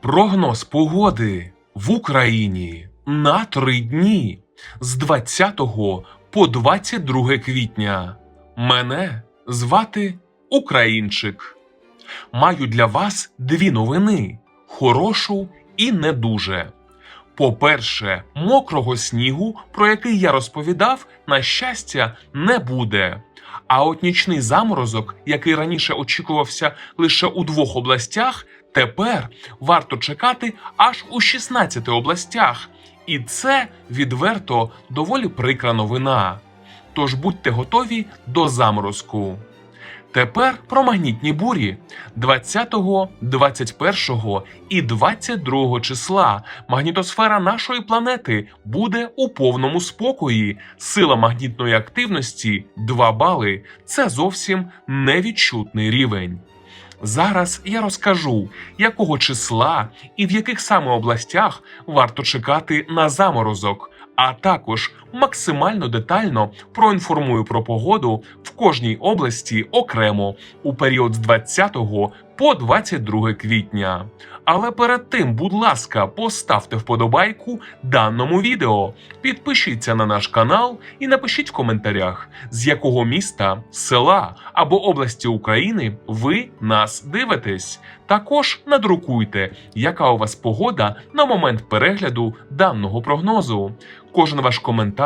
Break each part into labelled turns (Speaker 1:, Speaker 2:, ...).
Speaker 1: Прогноз погоди в Україні на три дні з 20 по 22 квітня. Мене звати Українчик. Маю для вас дві новини: хорошу і не дуже. По-перше, мокрого снігу, про який я розповідав, на щастя, не буде. А от нічний заморозок, який раніше очікувався лише у двох областях, тепер варто чекати аж у 16 областях. І це відверто доволі прикра новина. Тож будьте готові до заморозку. Тепер про магнітні бурі 20, 21 і 22 числа магнітосфера нашої планети буде у повному спокої. Сила магнітної активності 2 бали. Це зовсім невідчутний рівень. Зараз я розкажу, якого числа і в яких саме областях варто чекати на заморозок, а також максимально детально проінформую про погоду в кожній області окремо у період з 20 по 22 квітня. Але перед тим, будь ласка, поставте вподобайку даному відео, підпишіться на наш канал і напишіть в коментарях, з якого міста, села або області України ви нас дивитесь. Також надрукуйте, яка у вас погода на момент перегляду даного прогнозу. Кожен ваш коментар,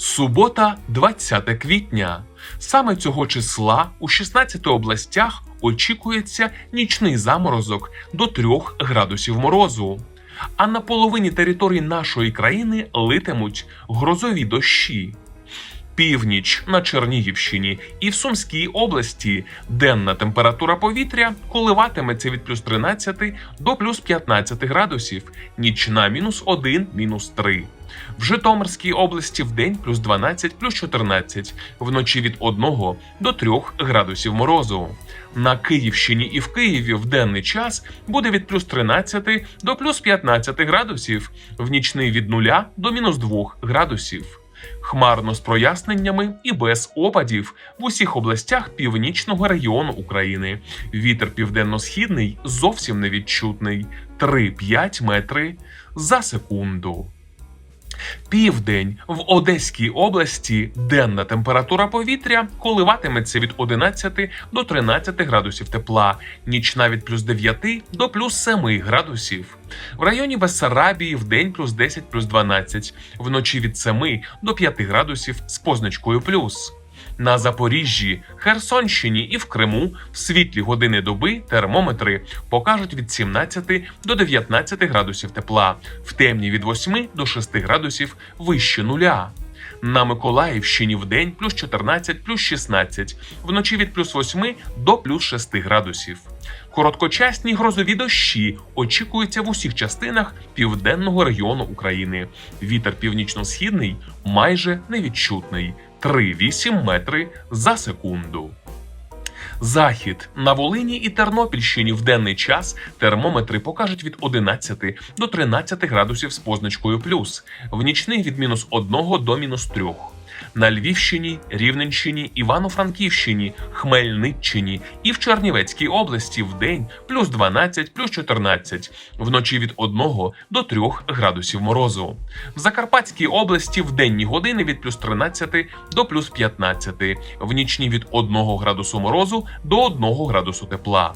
Speaker 1: Субота, 20 квітня. Саме цього числа у 16 областях очікується нічний заморозок до 3 градусів морозу. А на половині території нашої країни литимуть грозові дощі. Північ на Чернігівщині і в Сумській області денна температура повітря коливатиметься від плюс 13 до плюс 15 градусів, нічна мінус 1, мінус 3. В Житомирській області в день плюс 12, плюс 14, вночі від 1 до 3 градусів морозу. На Київщині і в Києві в денний час буде від плюс 13 до плюс 15 градусів, в нічний від 0 до мінус 2 градусів. Хмарно з проясненнями і без опадів в усіх областях північного регіону України. Вітер південно-східний зовсім невідчутний 3-5 метри за секунду. Південь в Одеській області денна температура повітря коливатиметься від 11 до 13 градусів тепла, нічна від плюс 9 до плюс 7 градусів. В районі Бессарабії в день плюс 10 плюс 12, вночі від 7 до 5 градусів з позначкою плюс. На Запоріжжі, Херсонщині і в Криму в світлі години доби термометри покажуть від 17 до 19 градусів тепла, в темні від 8 до 6 градусів вище нуля. На Миколаївщині в день плюс 14, плюс 16, вночі від плюс 8 до плюс 6 градусів. Короткочасні грозові дощі очікуються в усіх частинах південного регіону України. Вітер північно-східний майже невідчутний 3,8 метри за секунду. Захід на Волині і Тернопільщині в денний час термометри покажуть від 11 до 13 градусів з позначкою плюс, в нічний від мінус 1 до мінус 3. На Львівщині, Рівненщині, Івано-Франківщині, Хмельниччині і в Чернівецькій області в день плюс 12, плюс 14, вночі від 1 до 3 градусів морозу. В Закарпатській області в денні години від плюс 13 до плюс 15, в нічні від 1 градусу морозу до 1 градусу тепла.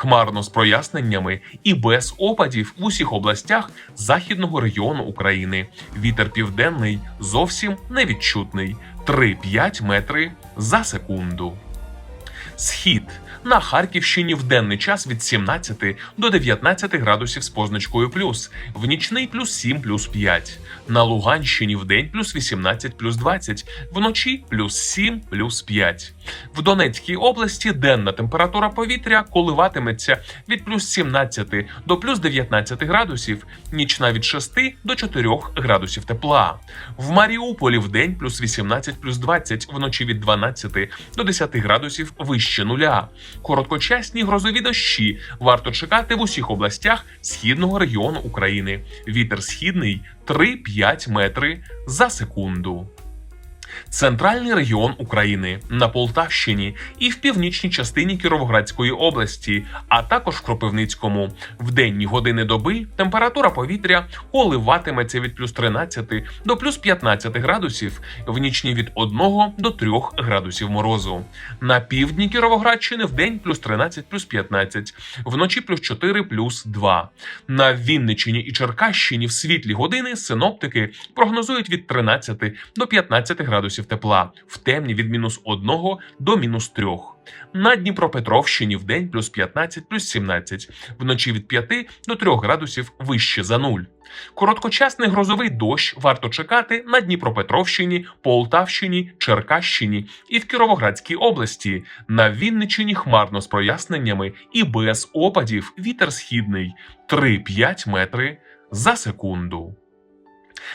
Speaker 1: Хмарно з проясненнями і без опадів в усіх областях західного регіону України. Вітер південний зовсім невідчутний 3-5 метри за секунду. Схід На Харківщині в денний час від 17 до 19 градусів з позначкою плюс, в нічний плюс 7 плюс 5. На Луганщині в день плюс 18 плюс 20, вночі плюс 7 плюс 5. В Донецькій області денна температура повітря коливатиметься від плюс 17 до плюс 19 градусів, нічна від 6 до 4 градусів тепла. В Маріуполі в день плюс 18 плюс 20, вночі від 12 до 10 градусів вище нуля. Короткочасні грозові дощі варто чекати в усіх областях східного регіону України. Вітер східний 3-5 метри за секунду. Центральний регіон України на Полтавщині і в північній частині Кіровоградської області, а також в Кропивницькому. В денні години доби температура повітря коливатиметься від плюс 13 до плюс 15 градусів, в нічні від 1 до 3 градусів морозу. На півдні Кіровоградщини в день плюс 13 плюс 15, вночі плюс 4 плюс 2. На Вінниччині і Черкащині в світлі години синоптики прогнозують від 13 до 15 градусів тепла, в темні від мінус 1 до мінус 3. На Дніпропетровщині в день плюс 15 плюс 17, вночі від 5 до 3 градусів вище за нуль. Короткочасний грозовий дощ варто чекати на Дніпропетровщині, Полтавщині, Черкащині і в Кіровоградській області. На Вінниччині хмарно з проясненнями і без опадів вітер східний 3-5 метри за секунду.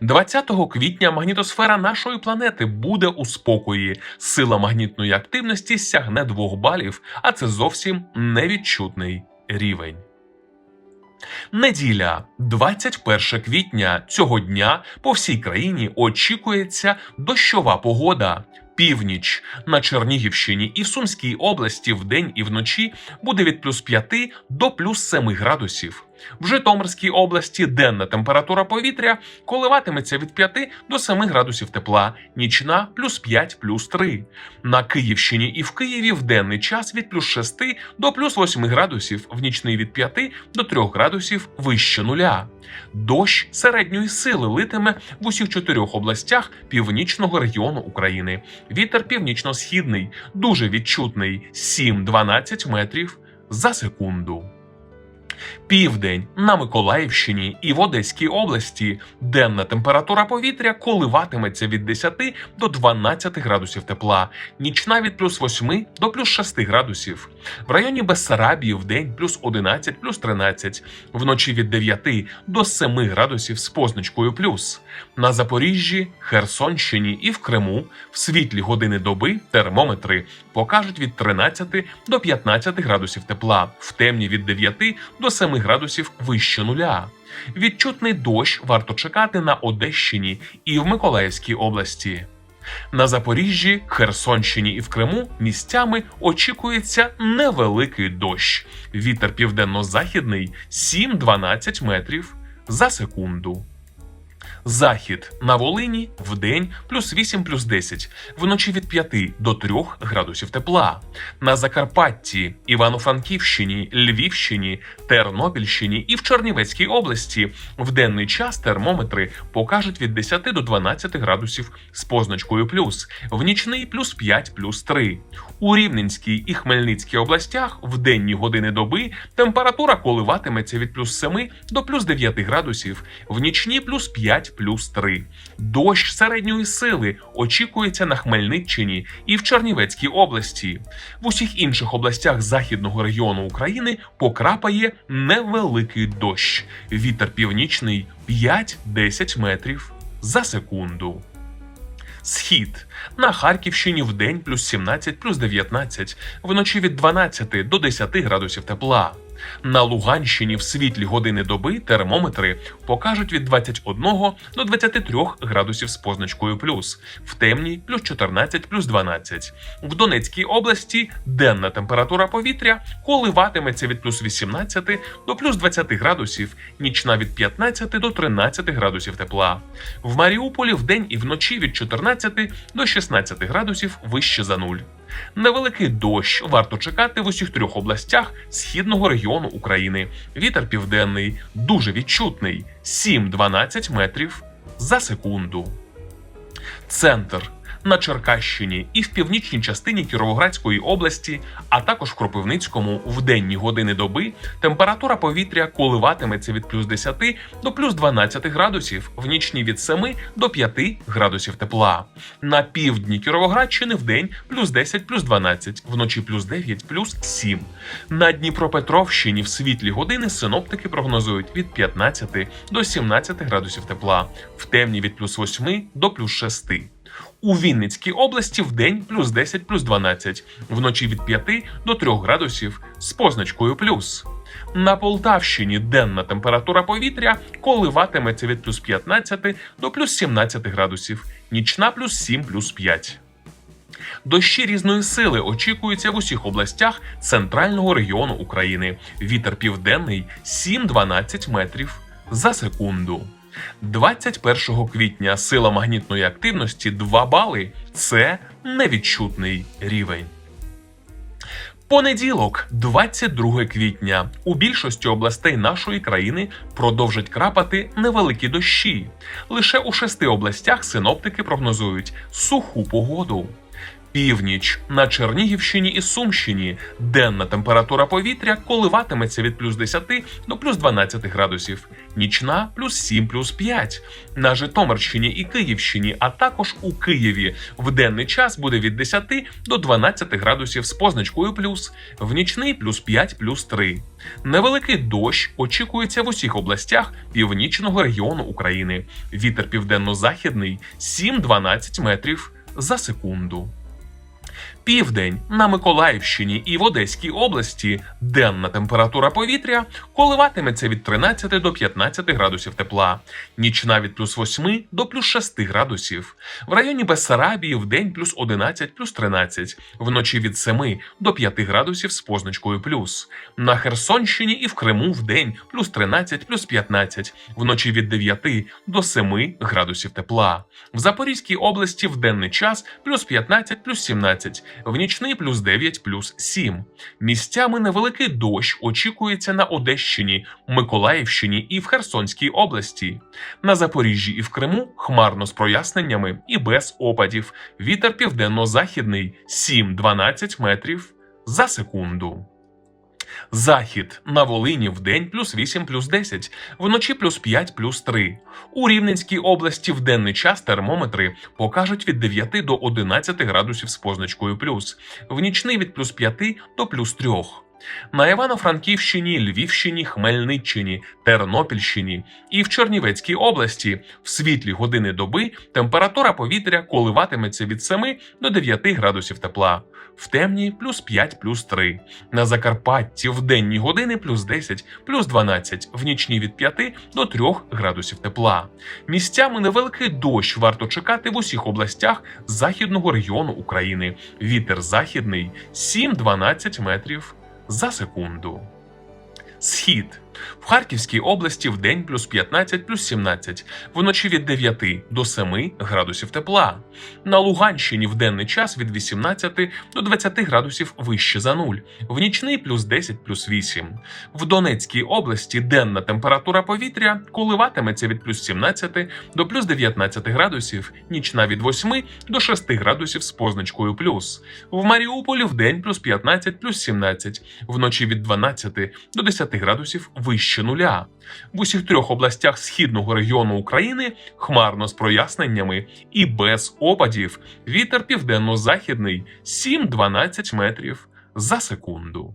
Speaker 1: 20 квітня магнітосфера нашої планети буде у спокої. Сила магнітної активності сягне 2 балів, а це зовсім невідчутний рівень. Неділя, 21 квітня. Цього дня по всій країні очікується дощова погода. Північ на Чернігівщині і в Сумській області вдень і вночі буде від плюс 5 до плюс 7 градусів. В Житомирській області денна температура повітря коливатиметься від 5 до 7 градусів тепла, нічна плюс 5 плюс 3. На Київщині і в Києві в денний час від плюс 6 до плюс 8 градусів, в нічний від 5 до 3 градусів вище нуля. Дощ середньої сили литиме в усіх чотирьох областях північного регіону України. Вітер північно-східний, дуже відчутний 7-12 метрів за секунду. Південь на Миколаївщині і в Одеській області денна температура повітря коливатиметься від 10 до 12 градусів тепла, нічна від плюс 8 до плюс 6 градусів. В районі Бессарабії в день плюс 11 плюс 13, вночі від 9 до 7 градусів з позначкою плюс. На Запоріжжі, Херсонщині і в Криму в світлі години доби термометри покажуть від 13 до 15 градусів тепла, в темні від 9 до 7 градусів вище нуля. Відчутний дощ варто чекати на Одещині і в Миколаївській області. На Запоріжжі, Херсонщині і в Криму місцями очікується невеликий дощ. Вітер південно-західний 7-12 метрів за секунду. Захід на Волині в день плюс 8 плюс 10, вночі від 5 до 3 градусів тепла. На Закарпатті, Івано-Франківщині, Львівщині, Тернопільщині і в Чернівецькій області в денний час термометри покажуть від 10 до 12 градусів з позначкою плюс, в нічний плюс 5 плюс 3. У Рівненській і Хмельницькій областях в денні години доби температура коливатиметься від плюс 7 до плюс 9 градусів, в нічні плюс 5 плюс 3. Дощ середньої сили очікується на Хмельниччині і в Чернівецькій області. В усіх інших областях західного регіону України покрапає невеликий дощ. Вітер північний 5-10 метрів за секунду. Схід на Харківщині в день плюс 17 плюс 19, вночі від 12 до 10 градусів тепла. На Луганщині в світлі години доби термометри покажуть від 21 до 23 градусів з позначкою плюс, в темній плюс 14 плюс 12. В Донецькій області денна температура повітря коливатиметься від плюс 18 до плюс 20 градусів, нічна від 15 до 13 градусів тепла. В Маріуполі вдень і вночі від 14 до 16 градусів вище за нуль. Невеликий дощ варто чекати в усіх трьох областях східного регіону України. Вітер південний дуже відчутний 7-12 метрів за секунду. Центр на Черкащині і в північній частині Кіровоградської області, а також в Кропивницькому в денні години доби температура повітря коливатиметься від плюс 10 до плюс 12 градусів, в нічні від 7 до 5 градусів тепла. На півдні Кіровоградщини в день плюс 10, плюс 12, вночі плюс 9, плюс 7. На Дніпропетровщині в світлі години синоптики прогнозують від 15 до 17 градусів тепла, в темні від плюс 8 до плюс 6. У Вінницькій області в день плюс 10, плюс 12, вночі від 5 до 3 градусів з позначкою плюс. На Полтавщині денна температура повітря коливатиметься від плюс 15 до плюс 17 градусів, нічна плюс 7, плюс 5. Дощі різної сили очікуються в усіх областях центрального регіону України. Вітер південний 7-12 метрів за секунду. 21 квітня сила магнітної активності 2 бали. Це невідчутний рівень. Понеділок, 22 квітня, у більшості областей нашої країни продовжать крапати невеликі дощі. Лише у шести областях синоптики прогнозують суху погоду. Північ на Чернігівщині і Сумщині денна температура повітря коливатиметься від плюс 10 до плюс 12 градусів, нічна плюс 7 плюс 5. На Житомирщині і Київщині, а також у Києві в денний час буде від 10 до 12 градусів з позначкою плюс, в нічний плюс 5 плюс 3. Невеликий дощ очікується в усіх областях північного регіону України. Вітер південно-західний 7-12 метрів за секунду. Південь на Миколаївщині і в Одеській області денна температура повітря коливатиметься від 13 до 15 градусів тепла, нічна від плюс 8 до плюс 6 градусів. В районі Бессарабії в день плюс 11 плюс 13, вночі від 7 до 5 градусів з позначкою плюс. На Херсонщині і в Криму в день плюс 13 плюс 15, вночі від 9 до 7 градусів тепла. В Запорізькій області в денний час плюс 15 плюс 17, в нічний плюс 9 плюс 7. Місцями невеликий дощ очікується на Одещині, Миколаївщині і в Херсонській області. На Запоріжжі і в Криму хмарно з проясненнями і без опадів. Вітер південно-західний 7-12 метрів за секунду. Захід на Волині в день плюс 8 плюс 10, вночі плюс 5 плюс 3. У Рівненській області в денний час термометри покажуть від 9 до 11 градусів з позначкою плюс, в нічний від плюс 5 до плюс 3. На Івано-Франківщині, Львівщині, Хмельниччині, Тернопільщині і в Чернівецькій області в світлі години доби температура повітря коливатиметься від 7 до 9 градусів тепла, в темні плюс 5 плюс 3. На Закарпатті в денні години плюс 10 плюс 12, в нічні від 5 до 3 градусів тепла. Місцями невеликий дощ варто чекати в усіх областях західного регіону України. Вітер західний 7-12 метрів за секунду. Схід в Харківській області в день плюс 15 плюс 17, вночі від 9 до 7 градусів тепла. На Луганщині в денний час від 18 до 20 градусів вище за нуль, в нічний плюс 10 плюс 8. В Донецькій області денна температура повітря коливатиметься від плюс 17 до плюс 19 градусів, нічна від 8 до 6 градусів з позначкою плюс. В Маріуполі в день плюс 15 плюс 17, вночі від 12 до 10 градусів вище нуля. В усіх трьох областях східного регіону України хмарно з проясненнями і без опадів. Вітер південно-західний 7-12 метрів за секунду.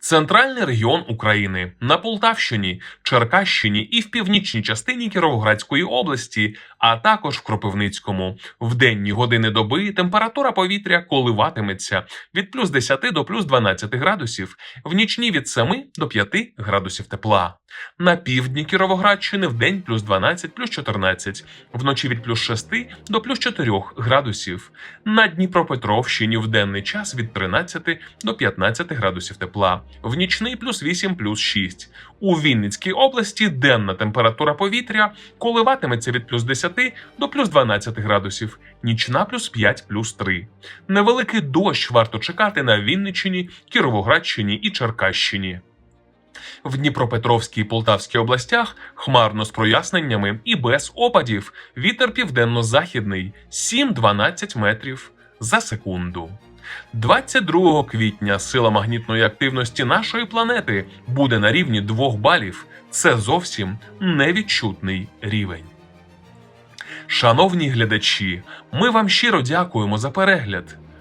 Speaker 1: Центральний регіон України на Полтавщині, Черкащині і в північній частині Кіровоградської області, а також в Кропивницькому. В денні години доби температура повітря коливатиметься від плюс 10 до плюс 12 градусів, в нічні від 7 до 5 градусів тепла. На півдні Кіровоградщини в день плюс 12 плюс 14, вночі від плюс 6 до плюс 4 градусів. На Дніпропетровщині в денний час від 13 до 15 градусів тепла, в нічний плюс 8 плюс 6. У Вінницькій області денна температура повітря коливатиметься від плюс 10 до плюс 12 градусів, нічна плюс 5 плюс 3. Невеликий дощ варто чекати на Вінниччині, Кіровоградщині і Черкащині. В Дніпропетровській і Полтавській областях хмарно з проясненнями і без опадів. Вітер південно-західний 7-12 метрів за секунду. 22 квітня сила магнітної активності нашої планети буде на рівні 2 балів. Це зовсім невідчутний рівень. Шановні глядачі, ми вам щиро дякуємо за перегляд.